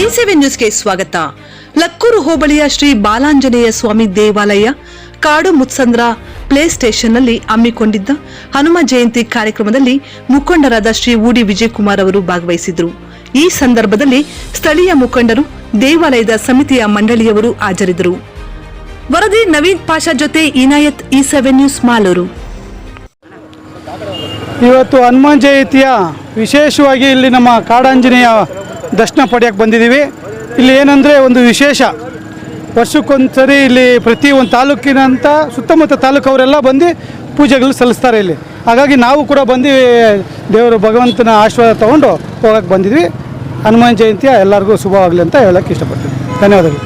ಈ ನ್ಯೂಸ್ಗೆ ಸ್ವಾಗತ. ಲಕ್ಕೂರು ಹೋಬಳಿಯ ಶ್ರೀ ಬಾಲಾಂಜನೇಯ ಸ್ವಾಮಿ ದೇವಾಲಯ, ಕಾಡು ಮುತ್ಸಂದ್ರ ಪ್ಲೇ ಸ್ಟೇಷನ್ನಲ್ಲಿ ಹಮ್ಮಿಕೊಂಡಿದ್ದ ಹನುಮ ಜಯಂತಿ ಕಾರ್ಯಕ್ರಮದಲ್ಲಿ ಮುಖಂಡರಾದ ಶ್ರೀ ಉಡಿ ವಿಜಯಕುಮಾರ್ ಅವರು ಭಾಗವಹಿಸಿದ್ರು. ಈ ಸಂದರ್ಭದಲ್ಲಿ ಸ್ಥಳೀಯ ಮುಖಂಡರು, ದೇವಾಲಯದ ಸಮಿತಿಯ ಮಂಡಳಿಯವರು ಹಾಜರಿದ್ದರು. ವರದಿ ನವೀನ್ ಪಾಷಾ ಜೊತೆ ಇನಾಯತ್ ಈ ಸೆವೆನ್ ನ್ಯೂಸ್ ಮಾಲೂರು. ಇವತ್ತು ಹನುಮಾನ್ ಜಯಂತಿಯ ವಿಶೇಷವಾಗಿ ಇಲ್ಲಿ ನಮ್ಮ ಕಾಡಾಂಜನೇಯ ದರ್ಶನ ಪಡೆಯೋಕ್ಕೆ ಬಂದಿದ್ದೀವಿ. ಇಲ್ಲಿ ಏನಂದರೆ ಒಂದು ವಿಶೇಷ. ವರ್ಷಕ್ಕೊಂದ್ಸರಿ ಇಲ್ಲಿ ಪ್ರತಿ ಒಂದು ತಾಲೂಕಿನಂತ ಸುತ್ತಮುತ್ತ ತಾಲೂಕವರೆಲ್ಲ ಬಂದು ಪೂಜೆಗಳು ಸಲ್ಲಿಸ್ತಾರೆ ಇಲ್ಲಿ. ಹಾಗಾಗಿ ನಾವು ಕೂಡ ಬಂದು ದೇವರು ಭಗವಂತನ ಆಶೀರ್ವಾದ ತೊಗೊಂಡು ಹೋಗಕ್ಕೆ ಬಂದಿದ್ವಿ. ಹನುಮಾನ್ ಜಯಂತಿಯ ಎಲ್ಲರಿಗೂ ಶುಭವಾಗಲಿ ಅಂತ ಹೇಳಕ್ಕೆ ಇಷ್ಟಪಡ್ತೀನಿ. ಧನ್ಯವಾದಗಳು.